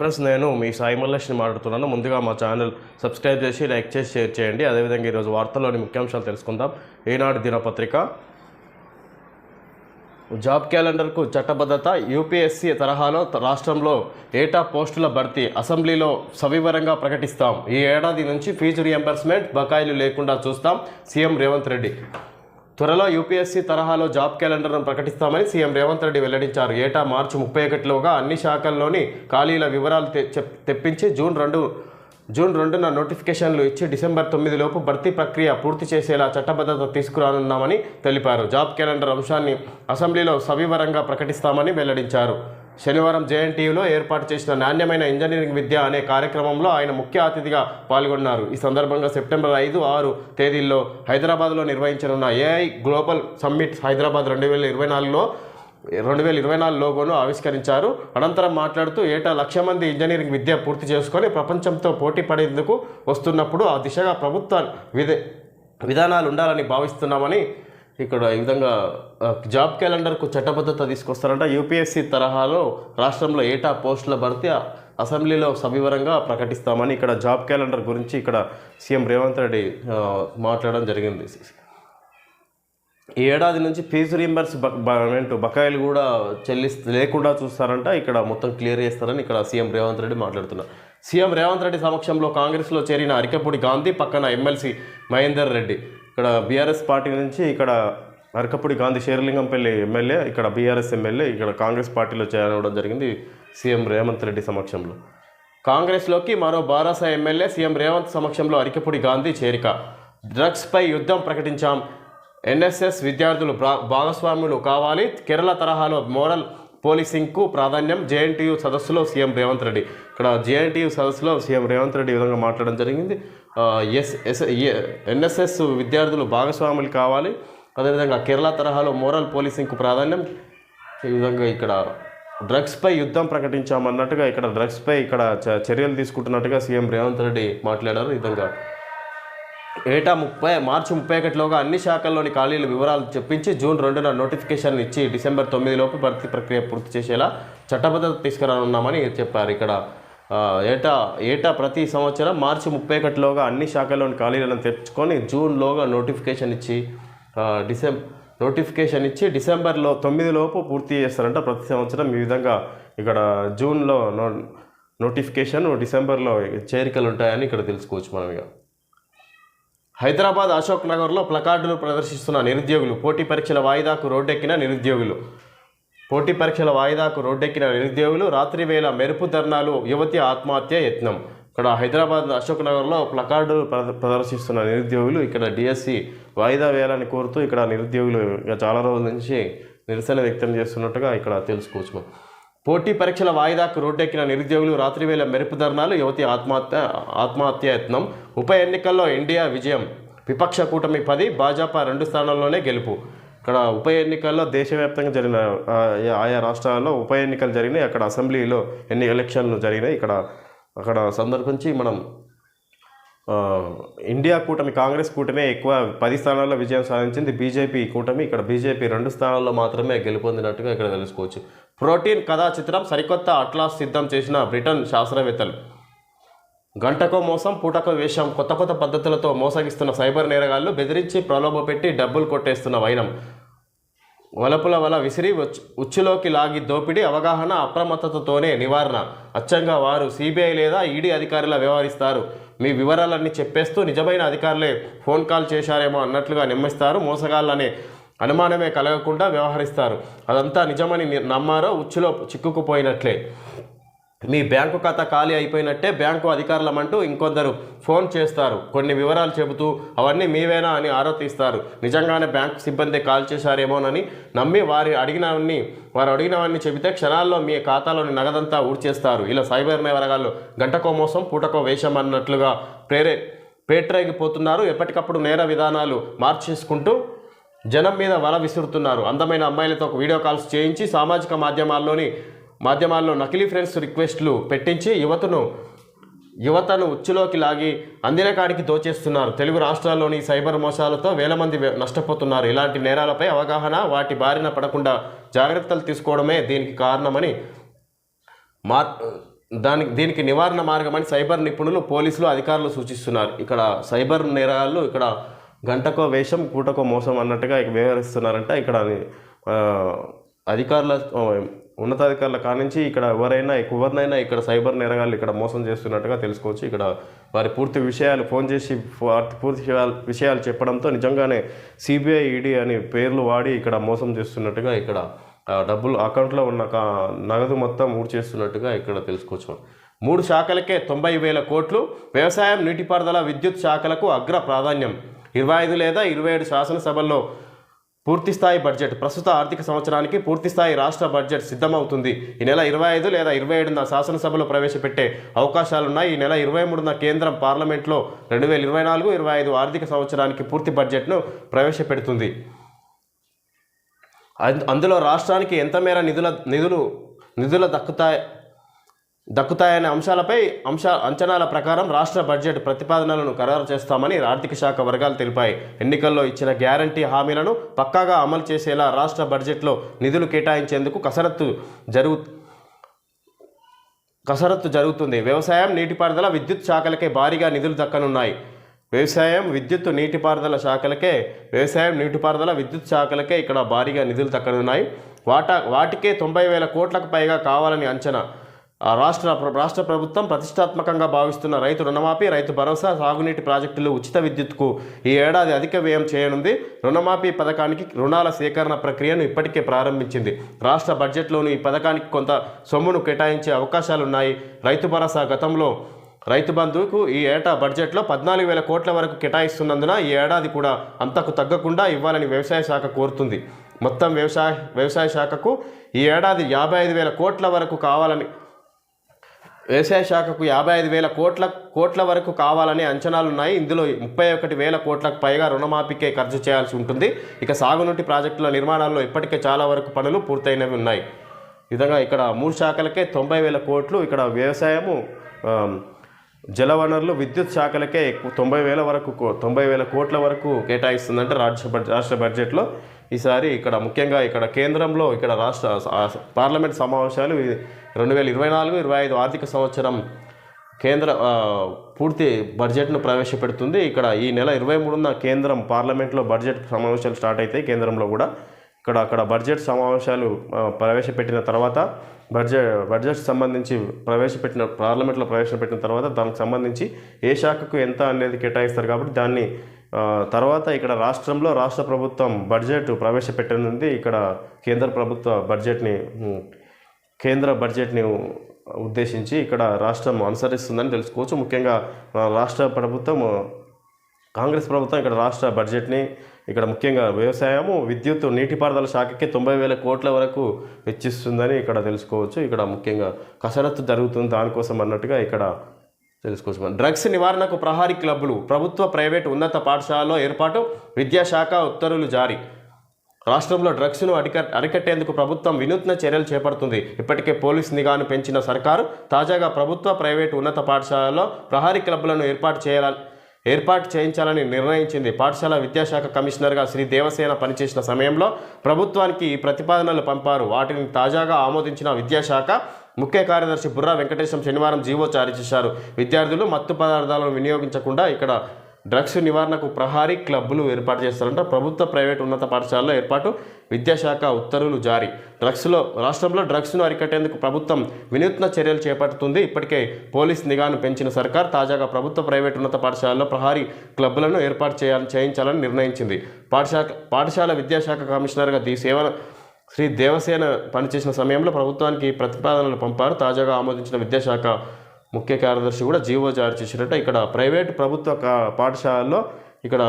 Friends నేను మీ సాయి మల్లేష్ని మాట్లాడుతున్నాను. ముందుగా మా ఛానల్ సబ్స్క్రైబ్ చేసి లైక్ చేసి షేర్ చేయండి. అదేవిధంగా ఈరోజు వార్తల్లోని ముఖ్యాంశాలు తెలుసుకుందాం. ఈనాడు దినపత్రిక. జాబ్ క్యాలెండర్కు చట్టబద్ధత యూపీఎస్సీ తరహాలో రాష్ట్రంలో ఏటా పోస్టుల భర్తీ అసెంబ్లీలో సవివరంగా ప్రకటిస్తాం. ఈ ఏడాది నుంచి ఫీజు రియంబర్స్మెంట్ బకాయిలు లేకుండా చూస్తాం సీఎం రేవంత్ రెడ్డి. త్వరలో యూపీఎస్సీ తరహాలో జాబ్ క్యాలెండర్ను ప్రకటిస్తామని సీఎం రేవంత్ రెడ్డి వెల్లడించారు. ఏటా మార్చి ముప్పై ఒకటిలోగా అన్ని శాఖల్లోని ఖాళీల వివరాలు తె- చెప్- తెప్పించి జూన్ రెండు జూన్ రెండున నోటిఫికేషన్లు ఇచ్చి డిసెంబర్ తొమ్మిది లోపు భర్తీ ప్రక్రియ పూర్తి చేసేలా చట్టబద్ధత తీసుకురానున్నామని తెలిపారు. జాబ్ క్యాలెండర్ అంశాన్ని అసెంబ్లీలో సవివరంగా ప్రకటిస్తామని వెల్లడించారు. శనివారం జేఎన్టీయూలో ఏర్పాటు చేసిన నాణ్యమైన ఇంజనీరింగ్ విద్య అనే కార్యక్రమంలో ఆయన ముఖ్య అతిథిగా పాల్గొన్నారు. ఈ సందర్భంగా సెప్టెంబర్ ఐదు ఆరు తేదీల్లో హైదరాబాద్లో నిర్వహించనున్న ఏఐ గ్లోబల్ సమ్మిట్ హైదరాబాద్ రెండు వేల ఇరవై నాలుగులో రెండు వేల ఇరవై నాలుగు లోగోను ఆవిష్కరించారు. అనంతరం మాట్లాడుతూ ఏటా లక్ష మంది ఇంజనీరింగ్ విద్య పూర్తి చేసుకొని ప్రపంచంతో పోటీ పడేందుకు వస్తున్నప్పుడు ఆ దిశగా ప్రభుత్వ విధ విధానాలు ఉండాలని భావిస్తున్నామని ఇక్కడ ఈ విధంగా జాబ్ క్యాలెండర్కు చట్టబద్ధత తీసుకొస్తారంట. యూపీఎస్సీ తరహాలో రాష్ట్రంలో ఏటా పోస్టుల భర్తీ అసెంబ్లీలో సవివరంగా ప్రకటిస్తామని ఇక్కడ జాబ్ క్యాలెండర్ గురించి ఇక్కడ సీఎం రేవంత్ రెడ్డి మాట్లాడడం జరిగింది. ఈ ఏడాది నుంచి ఫీజు రీంబర్స్ ఏంటో బకాయిలు కూడా చెల్లిస్త లేకుండా చూస్తారంట. ఇక్కడ మొత్తం క్లియర్ చేస్తారని ఇక్కడ సీఎం రేవంత్ రెడ్డి మాట్లాడుతున్నారు. సీఎం రేవంత్ రెడ్డి సమక్షంలో కాంగ్రెస్లో చేరిన అరికపూడి గాంధీ పక్కన ఎమ్మెల్సీ మహేందర్ రెడ్డి. ఇక్కడ బీఆర్ఎస్ పార్టీ నుంచి ఇక్కడ అరకపూడి గాంధీ శేరలింగంపల్లి ఎమ్మెల్యే ఇక్కడ బీఆర్ఎస్ ఎమ్మెల్యే ఇక్కడ కాంగ్రెస్ పార్టీలో చేరవడం జరిగింది సీఎం రేవంత్ రెడ్డి సమక్షంలో. కాంగ్రెస్లోకి మరో బారాస ఎమ్మెల్యే సీఎం రేవంత్ సమక్షంలో అరికపూడి గాంధీ చేరిక. డ్రగ్స్పై యుద్ధం ప్రకటించాం. ఎన్ఎస్ఎస్ విద్యార్థులు భా- భాగస్వాములు కావాలి. కేరళ తరహాలో మోడల్ పోలీసింగ్కు ప్రాధాన్యం జేఎన్టీయూ సదస్సులో సీఎం రేవంత్ రెడ్డి. ఇక్కడ జేఎన్టీయూ సదస్సులో సీఎం రేవంత్ రెడ్డి ఈ విధంగా మాట్లాడడం జరిగింది. ఎస్ ఎస్ ఏ- ఎన్ఎస్ఎస్ విద్యార్థులు భాగస్వాములు కావాలి. అదేవిధంగా కేరళ తరహాలో మోరల్ పోలీసింగ్కు ప్రాధాన్యం ఈ విధంగా ఇక్కడ డ్రగ్స్పై యుద్ధం ప్రకటించామన్నట్టుగా ఇక్కడ డ్రగ్స్పై ఇక్కడ చ- చర్యలు తీసుకుంటున్నట్టుగా సీఎం రేవంత్ రెడ్డి మాట్లాడారు. ఈ విధంగా ఏటా ముప్పై మార్చి ముప్పై ఒకటిలోగా అన్ని శాఖల్లోని ఖాళీల వివరాలు చెప్పించి జూన్ రెండున నోటిఫికేషన్ ఇచ్చి డిసెంబర్ తొమ్మిది లోపు భర్తీ ప్రక్రియ పూర్తి చేసేలా చట్టబద్ధత తీసుకురానున్నామని చెప్పారు. ఇక్కడ ఏటా ఏటా ప్రతి సంవత్సరం మార్చి ముప్పై ఒకటిలోగా అన్ని శాఖల్లోని ఖాళీలను తెచ్చుకొని జూన్లోగా నోటిఫికేషన్ ఇచ్చి డిసెం నోటిఫికేషన్ ఇచ్చి డిసెంబర్లో తొమ్మిది లోపు పూర్తి చేస్తారంట ప్రతి సంవత్సరం ఈ విధంగా. ఇక్కడ జూన్లో నో నోటిఫికేషన్ డిసెంబర్లో చేరికలు ఉంటాయని ఇక్కడ తెలుసుకోవచ్చు మనం ఇక హైదరాబాద్ అశోక్ నగర్లో ప్లకార్డులు ప్రదర్శిస్తున్న నిరుద్యోగులు పోటీ పరీక్షల వాయిదాకు రోడ్డెక్కిన నిరుద్యోగులు. పోటీ పరీక్షల వాయిదాకు రోడ్డెక్కిన నిరుద్యోగులు రాత్రి వేళ మెరుపు ధర్నాలు యువతి ఆత్మహత్య యత్నం. ఇక్కడ హైదరాబాద్ అశోక్ నగర్లో ప్లకార్డులు ప్రదర్శిస్తున్న నిరుద్యోగులు ఇక్కడ డిఎస్సి వాయిదా వేయాలని కోరుతూ ఇక్కడ నిరుద్యోగులు ఇక చాలా రోజుల నుంచి నిరసన వ్యక్తం చేస్తున్నట్టుగా ఇక్కడ తెలుసుకోవచ్చు. పోటీ పరీక్షల వాయిదాకు రోడ్డెక్కిన నిరుద్యోగులు రాత్రి వేళ మెరుపు ధర్నాలు యువతి ఆత్మహత్య ఆత్మహత్య యత్నం. ఉప ఎన్నికల్లో ఇండియా విజయం. విపక్ష కూటమి పది భాజపా రెండు స్థానాల్లోనే గెలుపు. ఇక్కడ ఉప ఎన్నికల్లో దేశవ్యాప్తంగా జరిగిన ఆయా రాష్ట్రాల్లో ఉప ఎన్నికలు జరిగినాయి. అక్కడ అసెంబ్లీలో ఎన్ని ఎలక్షన్లు జరిగినాయి. ఇక్కడ అక్కడ సందర్భించి మనం ఇండియా కూటమి కాంగ్రెస్ కూటమి ఎక్కువ పది స్థానాల్లో విజయం సాధించింది. బీజేపీ కూటమి ఇక్కడ బీజేపీ రెండు స్థానాల్లో మాత్రమే గెలుపొందినట్టుగా ఇక్కడ తెలుసుకోవచ్చు. ప్రోటీన్ కథా చిత్రం సరికొత్త అట్లాస్ సిద్ధం చేసిన బ్రిటన్ శాస్త్రవేత్తలు గంటకో మోసం పూటకో వేషం కొత్త కొత్త పద్ధతులతో మోసగిస్తున్న సైబర్ నేరగాళ్ళు బెదిరించి ప్రలోభపెట్టి డబ్బులు కొట్టేస్తున్న వైనం వలపుల వల విసిరి ఉచ్- ఉచ్చులోకి లాగి దోపిడీ అవగాహన అప్రమత్తతతోనే నివారణ. అచ్చంగా వారు సిబిఐ లేదా ఈడీ అధికారులా వ్యవహరిస్తారు. మీ వివరాలన్నీ చెప్పేస్తూ నిజమైన అధికారులే ఫోన్ కాల్ చేశారేమో అన్నట్లుగా నిమ్మిస్తారు మోసగాళ్ళనే అనుమానమే కలగకుండా వ్యవహరిస్తారు. అదంతా నిజమని నమ్మారో ఉచ్చులో చిక్కుకుపోయినట్లే. మీ బ్యాంకు ఖాతా ఖాళీ అయిపోయినట్టే బ్యాంకు అధికారులమంటూ ఇంకొందరు ఫోన్ చేస్తారు. కొన్ని వివరాలు చెబుతూ అవన్నీ మీవేనా అని ఆరోపిస్తారు నిజంగానే బ్యాంకు సిబ్బంది కాల్ చేశారేమోనని నమ్మి వారి అడిగినవన్నీ వారు అడిగినవన్నీ చెబితే క్షణాల్లో మీ ఖాతాలోని నగదంతా ఊడ్చేస్తారు. ఇలా సైబర్ నేరగాళ్ళు గంటకో మోసం పూటకో వేషం అన్నట్లుగా ప్రేరే పేట్రేగిపోతున్నారు. ఎప్పటికప్పుడు నేర విధానాలు మార్చేసుకుంటూ జనం మీద వల విసురుతున్నారు. అందమైన అమ్మాయిలతో వీడియో కాల్స్ చేయించి సామాజిక మాధ్యమాల్లోని మాధ్యమాల్లో నకిలీ ఫ్రెండ్స్ రిక్వెస్ట్లు పెట్టించి యువతను యువతను ఉచ్చులోకి లాగి అందిన కాడికి దోచేస్తున్నారు. తెలుగు రాష్ట్రాల్లోని సైబర్ మోసాలతో వేల మంది నష్టపోతున్నారు. ఇలాంటి నేరాలపై అవగాహన వాటి బారిన పడకుండా జాగ్రత్తలు తీసుకోవడమే దీనికి కారణమని మార్ దానికి దీనికి నివారణ మార్గమని సైబర్ నిపుణులు పోలీసులు అధికారులు సూచిస్తున్నారు. ఇక్కడ సైబర్ నేరాలు ఇక్కడ గంటకో వేషం కూటకో మోసం అన్నట్టుగా ఇక వ్యవహరిస్తున్నారంట ఇక్కడ అధికారుల ఉన్నతాధికారుల కానించి ఇక్కడ ఎవరైనా ఎవరినైనా ఇక్కడ సైబర్ నేరగాళ్ళు ఇక్కడ మోసం చేస్తున్నట్టుగా తెలుసుకోవచ్చు. ఇక్కడ వారి పూర్తి విషయాలు ఫోన్ చేసి వారి పూర్తి విషయాలు చెప్పడంతో నిజంగానే సిబిఐ ఈడీ అని పేర్లు వాడి ఇక్కడ మోసం చేస్తున్నట్టుగా ఇక్కడ డబ్బులు అకౌంట్లో ఉన్న నగదు మొత్తం ఊడి చేస్తున్నట్టుగా ఇక్కడ తెలుసుకోవచ్చు. మూడు శాఖలకే తొంభై వేల కోట్లు వ్యవసాయం నీటిపారుదల విద్యుత్ శాఖలకు అగ్ర ప్రాధాన్యం. ఇరవై ఐదు లేదా ఇరవై ఏడు శాసనసభల్లో పూర్తిస్థాయి బడ్జెట్. ప్రస్తుత ఆర్థిక సంవత్సరానికి పూర్తిస్థాయి రాష్ట్ర బడ్జెట్ సిద్ధమవుతుంది. ఈ నెల ఇరవై ఐదు లేదా ఇరవై ఏడున శాసనసభలో ప్రవేశపెట్టే అవకాశాలున్నాయి. ఈ నెల ఇరవై మూడున కేంద్రం పార్లమెంట్లో రెండు వేల ఇరవై నాలుగు ఇరవై ఐదు ఆర్థిక సంవత్సరానికి పూర్తి బడ్జెట్ను ప్రవేశపెడుతుంది. అందులో రాష్ట్రానికి ఎంత మేర నిధుల నిధులు నిధులు దక్కుతాయి దక్కుతాయనే అంశాలపై అంశ అంచనాల ప్రకారం రాష్ట్ర బడ్జెట్ ప్రతిపాదనలను ఖరారు చేస్తామని ఆర్థిక శాఖ వర్గాలు తెలిపాయి. ఎన్నికల్లో ఇచ్చిన గ్యారంటీ హామీలను పక్కాగా అమలు చేసేలా రాష్ట్ర బడ్జెట్లో నిధులు కేటాయించేందుకు కసరత్తు జరుగు కసరత్తు జరుగుతుంది. వ్యవసాయం నీటిపారుదల విద్యుత్ శాఖలకే భారీగా నిధులు దక్కనున్నాయి. వ్యవసాయం విద్యుత్ నీటిపారుదల శాఖలకే వ్యవసాయం నీటిపారుదల విద్యుత్ శాఖలకే ఇక్కడ భారీగా నిధులు దక్కనున్నాయి. వాటా వాటికే తొంభై వేల కోట్లకు పైగా కావాలని అంచనా రాష్ట్ర రాష్ట్ర ప్రభుత్వం ప్రతిష్టాత్మకంగా భావిస్తున్న రైతు రుణమాఫీ రైతు భరోసా సాగునీటి ప్రాజెక్టులు ఉచిత విద్యుత్కు ఈ ఏడాది అధిక వ్యయం చేయనుంది. రుణమాఫీ పథకానికి రుణాల సేకరణ ప్రక్రియను ఇప్పటికే ప్రారంభించింది. రాష్ట్ర బడ్జెట్లోని ఈ పథకానికి కొంత సొమ్మును కేటాయించే అవకాశాలున్నాయి. రైతు భరోసా గతంలో రైతు బంధువుకు ఈ ఏటా బడ్జెట్లో పద్నాలుగు వేల కోట్ల వరకు కేటాయిస్తున్నందున ఈ ఏడాది కూడా అంతకు తగ్గకుండా ఇవ్వాలని వ్యవసాయ శాఖ కోరుతుంది. మొత్తం వ్యవసాయ వ్యవసాయ శాఖకు ఈ ఏడాది యాభై ఐదు వేల కోట్ల వరకు కావాలని వ్యవసాయ శాఖకు యాభై ఐదు వేల కోట్ల కోట్ల వరకు కావాలనే అంచనాలున్నాయి. ఇందులో ముప్పై ఒకటి వేల కోట్లకు పైగా రుణమాఫీకే ఖర్చు చేయాల్సి ఉంటుంది. ఇక సాగునీటి ప్రాజెక్టుల నిర్మాణాల్లో ఇప్పటికే చాలా వరకు పనులు పూర్తయినవి ఉన్నాయి. విధంగా ఇక్కడ మూడు శాఖలకే తొంభై వేల కోట్లు ఇక్కడ వ్యవసాయము జలవనరులు విద్యుత్ శాఖలకే తొంభై వేల వరకు తొంభై వేల కోట్ల వరకు కేటాయిస్తుందంటే రాష్ట్ర రాష్ట్ర బడ్జెట్లో. ఈసారి ఇక్కడ ముఖ్యంగా ఇక్కడ కేంద్రంలో ఇక్కడ రాష్ట్ర పార్లమెంట్ సమావేశాలు రెండు వేల ఇరవై నాలుగు ఇరవై ఐదు ఆర్థిక సంవత్సరం కేంద్ర పూర్తి బడ్జెట్ను ప్రవేశపెడుతుంది. ఇక్కడ ఈ నెల ఇరవై మూడున కేంద్రం పార్లమెంట్లో బడ్జెట్ సమావేశాలు స్టార్ట్ అవుతాయి కేంద్రంలో కూడా ఇక్కడ అక్కడ బడ్జెట్ సమావేశాలు ప్రవేశపెట్టిన తర్వాత బడ్జెట్ బడ్జెట్ సంబంధించి ప్రవేశపెట్టిన పార్లమెంట్లో ప్రవేశపెట్టిన తర్వాత దానికి సంబంధించి ఏ శాఖకు ఎంత అనేది కేటాయిస్తారు కాబట్టి దాన్ని తర్వాత ఇక్కడ రాష్ట్రంలో రాష్ట్ర ప్రభుత్వం బడ్జెట్ ప్రవేశపెట్టనుంది. ఇక్కడ కేంద్ర ప్రభుత్వ బడ్జెట్ని కేంద్ర బడ్జెట్ని ఉద్దేశించి ఇక్కడ రాష్ట్రం అనుసరిస్తుందని తెలుసుకోవచ్చు. ముఖ్యంగా రాష్ట్ర ప్రభుత్వం కాంగ్రెస్ ప్రభుత్వం ఇక్కడ రాష్ట్ర బడ్జెట్ని ఇక్కడ ముఖ్యంగా వ్యవసాయము విద్యుత్ నీటిపారుదల శాఖకి తొంభై వేల కోట్ల వరకు వెచ్చిస్తుందని ఇక్కడ తెలుసుకోవచ్చు. ఇక్కడ ముఖ్యంగా కసరత్తు జరుగుతుంది. దానికోసం అన్నట్టుగా ఇక్కడ తెలుసుకోవచ్చు. మనం డ్రగ్స్ నివారణకు ప్రహారీ క్లబ్బులు ప్రభుత్వ ప్రైవేట్ ఉన్నత పాఠశాలలో ఏర్పాటు విద్యాశాఖ ఉత్తర్వులు జారీ. రాష్ట్రంలో డ్రగ్స్ను అరిక అరికట్టేందుకు ప్రభుత్వం వినూత్న చర్యలు చేపడుతుంది. ఇప్పటికే పోలీస్ నిఘాను పెంచిన సర్కారు తాజాగా ప్రభుత్వ ప్రైవేటు ఉన్నత పాఠశాలలో ప్రహారీ క్లబ్లను ఏర్పాటు చేయాలని ఏర్పాటు చేయించాలని నిర్ణయించింది. పాఠశాల విద్యాశాఖ కమిషనర్గా శ్రీ దేవసేన పనిచేసిన సమయంలో ప్రభుత్వానికి ఈ ప్రతిపాదనలు పంపారు. వాటిని తాజాగా ఆమోదించిన విద్యాశాఖ ముఖ్య కార్యదర్శి బుర్రా వెంకటేశం శనివారం జీవో జారీ చేశారు. విద్యార్థులు మత్తు పదార్థాలను వినియోగించకుండా ఇక్కడ డ్రగ్స్ నివారణకు ప్రహారీ క్లబ్బులు ఏర్పాటు చేస్తారంట. ప్రభుత్వ ప్రైవేట్ ఉన్నత పాఠశాలలో ఏర్పాటు విద్యాశాఖ ఉత్తర్వులు జారీ. డ్రగ్స్లో రాష్ట్రంలో డ్రగ్స్ను అరికట్టేందుకు ప్రభుత్వం వినూత్న చర్యలు చేపడుతుంది. ఇప్పటికే పోలీస్ నిఘాను పెంచిన సర్కార్ తాజాగా ప్రభుత్వ ప్రైవేట్ ఉన్నత పాఠశాలలో ప్రహారీ క్లబ్లను ఏర్పాటు చేయాలని చేయించాలని నిర్ణయించింది. పాఠశాల పాఠశాల విద్యాశాఖ కమిషనర్గా దీ సేవ శ్రీ దేవసేన పనిచేసిన సమయంలో ప్రభుత్వానికి ప్రతిపాదనలు పంపారు. తాజాగా ఆమోదించిన విద్యాశాఖ ముఖ్య కార్యదర్శి కూడా జీవో జారీ చేసినట్టు ఇక్కడ ప్రైవేట్ ప్రభుత్వ కా- పాఠశాలల్లో ఇక్కడ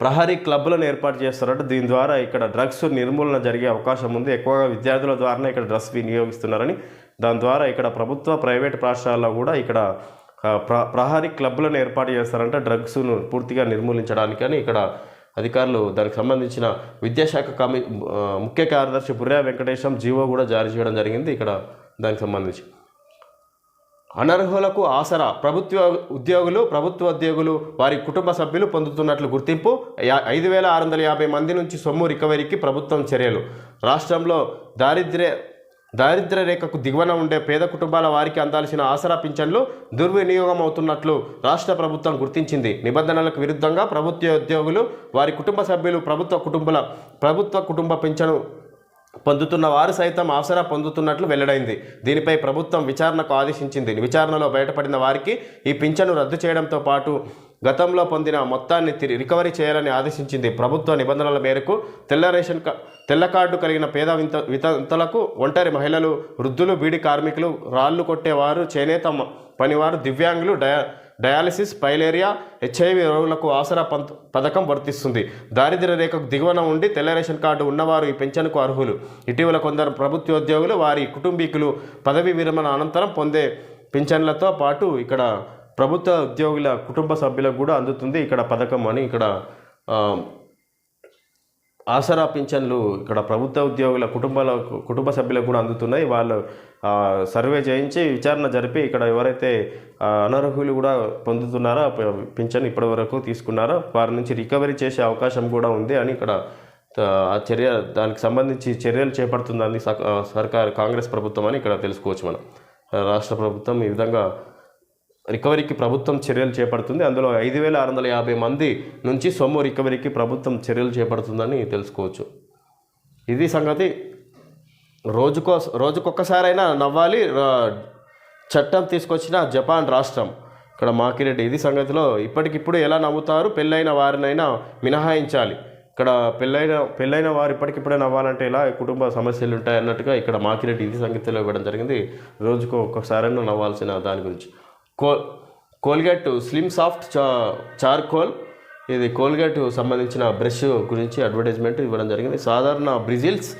ప్రహరీ క్లబ్లను ఏర్పాటు చేస్తారంటే. దీని ద్వారా ఇక్కడ డ్రగ్స్ నిర్మూలన జరిగే అవకాశం ఉంది. ఎక్కువగా విద్యార్థుల ద్వారానే ఇక్కడ డ్రగ్స్ వినియోగిస్తున్నారని దాని ద్వారా ఇక్కడ ప్రభుత్వ ప్రైవేట్ పాఠశాలలో కూడా ఇక్కడ ప్ర ప్రహరీ క్లబ్లను ఏర్పాటు చేస్తారంటే డ్రగ్స్ను పూర్తిగా నిర్మూలించడానికి అని ఇక్కడ అధికారులు దానికి సంబంధించిన విద్యాశాఖ కమి ముఖ్య కార్యదర్శి బుర్రా వెంకటేశం జీవో కూడా జారీ చేయడం జరిగింది. ఇక్కడ దానికి సంబంధించి అనర్హులకు ఆసరా. ప్రభుత్వ ఉద్యోగులు ప్రభుత్వ ఉద్యోగులు వారి కుటుంబ సభ్యులు పొందుతున్నట్లు గుర్తింపు. ఐదు వేల ఆరు వందల యాభై మంది నుంచి సొమ్ము రికవరీకి ప్రభుత్వం చర్యలు. రాష్ట్రంలో దారిద్ర్య దారిద్ర్య రేఖకు దిగువన ఉండే పేద కుటుంబాల వారికి అందాల్సిన ఆసరా పింఛన్లు దుర్వినియోగం అవుతున్నట్లు రాష్ట్ర ప్రభుత్వం గుర్తించింది. నిబంధనలకు విరుద్ధంగా ప్రభుత్వ ఉద్యోగులు వారి కుటుంబ సభ్యులు ప్రభుత్వ కుటుంబాల ప్రభుత్వ కుటుంబ పింఛను పొందుతున్న వారు సైతం ఆసరా పొందుతున్నట్లు వెల్లడైంది. దీనిపై ప్రభుత్వం విచారణకు ఆదేశించింది. విచారణలో బయటపడిన వారికి ఈ పింఛను రద్దు చేయడంతో పాటు గతంలో పొందిన మొత్తాన్ని తిరి రికవరీ చేయాలని ఆదేశించింది. ప్రభుత్వ నిబంధనల మేరకు తెల్ల రేషన్ కా తెల్ల కార్డు కలిగిన పేద వింత వితంతులకు ఒంటరి మహిళలు వృద్ధులు బీడి కార్మికులు రాళ్ళు కొట్టేవారు చేనేత పనివారు దివ్యాంగులు డయా డయాలసిస్ పైలేరియా హెచ్ఐవి రోగులకు ఆసరా పంత్ పథకం వర్తిస్తుంది. దారిద్ర్య రేఖకు దిగువన ఉండి తెల్ల రేషన్ కార్డు ఉన్నవారు ఈ పెన్షన్కు అర్హులు. ఇటీవల కొందరు ప్రభుత్వోద్యోగులు వారి కుటుంబీకులు పదవీ విరమణ అనంతరం పొందే పింఛన్లతో పాటు ఇక్కడ ప్రభుత్వ ఉద్యోగుల కుటుంబ సభ్యులకు కూడా అందుతుంది ఇక్కడ పథకం అని ఇక్కడ ఆసరా పింఛన్లు ఇక్కడ ప్రభుత్వ ఉద్యోగుల కుటుంబాల కుటుంబ సభ్యులకు కూడా అందుతున్నాయి. వాళ్ళు సర్వే చేయించి విచారణ జరిపి ఇక్కడ ఎవరైతే అనర్హులు కూడా పొందుతున్నారో పింఛన్ ఇప్పటి వరకు తీసుకున్నారో వారి నుంచి రికవరీ చేసే అవకాశం కూడా ఉంది అని ఇక్కడ ఆ, చర్య దానికి సంబంధించి చర్యలు చేపడుతుందని సర్- సర్కార్ కాంగ్రెస్ ప్రభుత్వం అని ఇక్కడ తెలుసుకోవచ్చు మనం. రాష్ట్ర ప్రభుత్వం ఈ విధంగా రికవరీకి ప్రభుత్వం చర్యలు చేపడుతుంది. అందులో ఐదు వేల ఆరు వందల యాభై మంది నుంచి సొమ్ము రికవరీకి ప్రభుత్వం చర్యలు చేపడుతుందని తెలుసుకోవచ్చు. ఇది సంగతి. రోజుకో రోజుకొక్కసారైనా నవ్వాలి. చట్టం తీసుకొచ్చిన జపాన్ రాష్ట్రం. ఇక్కడ మాకిరెడ్డి ఇది సంగతిలో ఇప్పటికిప్పుడు ఎలా నవ్వుతారు? పెళ్ళైన వారినైనా మినహాయించాలి. ఇక్కడ పెళ్ళైన పెళ్ళైన వారు ఇప్పటికిప్పుడే నవ్వాలంటే ఇలా కుటుంబ సమస్యలు ఉంటాయి అన్నట్టుగా ఇక్కడ మాకిరెడ్డి ఇది సంగతిలో ఇవ్వడం జరిగింది. రోజుకు ఒక్కసారైనా నవ్వాల్సిన దాని గురించి. కో కోల్గేట్ స్లిమ్ సాఫ్ట్ చా చార్కోల్. ఇది కోల్గేట్ సంబంధించిన బ్రష్ గురించి అడ్వర్టైజ్మెంట్ ఇవ్వడం జరిగింది. సాధారణ bristles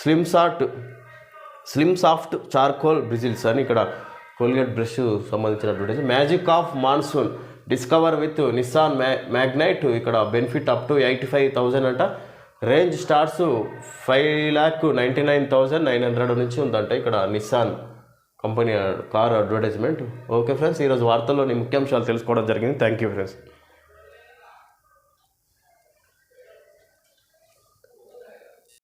slim soft slim soft charcoal bristles అని ఇక్కడ కోల్గేట్ బ్రష్ సంబంధించిన advertise magic of monsoon discover with Nissan మ్యా మ్యాగ్నైట్ ఇక్కడ benefit up to eighty five thousand అంట. Range starts five lakh ninety nine thousand nine hundred నుంచి ఉందంట ఇక్కడ Nissan. Company car advertisement. Okay friends ఈరోజు వార్తల్లోని ముఖ్యాంశాలు తెలుసుకోవడం జరిగింది. Thank you friends.